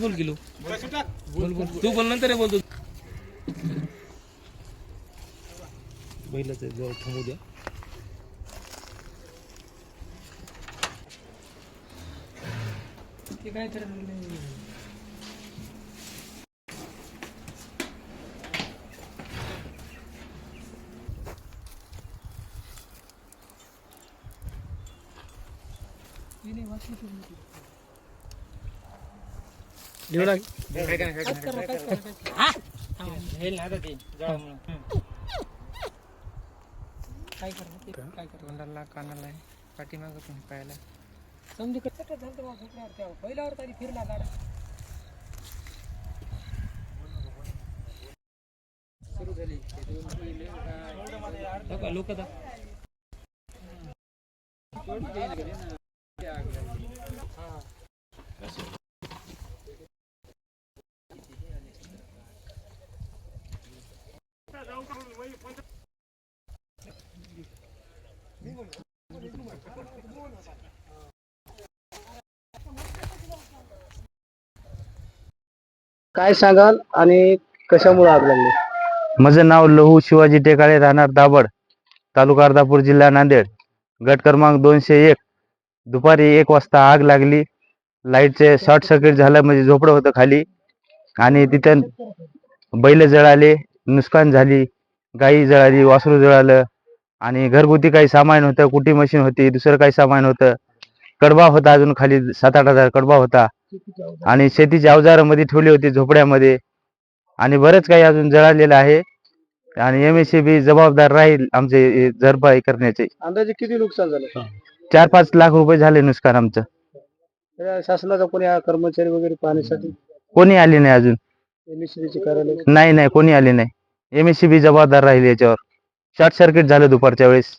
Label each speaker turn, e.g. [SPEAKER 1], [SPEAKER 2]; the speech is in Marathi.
[SPEAKER 1] बोल किलो बोल बोल तू बोल नंतर बोलतो. बैलाचं जवळ थांबू द्या. ते काय तर घेऊ लाग काय करणार काय
[SPEAKER 2] तोंडाला कानाला पाठीमाग पण पायाला
[SPEAKER 1] समजू कसं झालं तेव्हा झोपल्यावर तेव्हा पहिल्यावर तरी फिरला गाडा
[SPEAKER 2] सुरू झाली
[SPEAKER 1] लोक
[SPEAKER 3] काय सांगाल आणि कशामुळे आग लागली?
[SPEAKER 4] माझं नाव लहू शिवाजी टेकाळे राहणार दाभड तालुका अर्धापूर जिल्हा नांदेड. गट क्रमांक दोनशे एक. दुपारी एक वाजता आग लागली. लाईटचे शॉर्ट सर्किट झालं म्हणजे झोपडं होतं खाली. आणि तिथं बैल जळाले. नुकसान झाली. गाई जळाली वासरू जळालं आणि घरगुती काही सामान होतं कुटी मशीन होती दुसरं काही सामान होतं. कडबा होता अजून खाली सात आठ हजार कडबा होता. आणि शेतीची अवजारं मध्ये ठेवली होती झोपड्यामध्ये. आणि बरंच काही अजून जळालेलं आहे. आणि एम एस बी जबाबदार राहील आमचे भरपाई करण्याचे.
[SPEAKER 3] अंदाजे किती नुकसान झालं?
[SPEAKER 4] चार पाच लाख रुपये झाले नुकसान आमचं.
[SPEAKER 3] शासनाचा कोणी कर्मचारी वगैरे पाहण्यासाठी?
[SPEAKER 4] कोणी आले नाही अजून. नाही नाही कोणी आले नाही. एम एस बी जबाबदार राहील याच्यावर. शॉर्ट सर्किट झालं दुपारच्या वेळेस.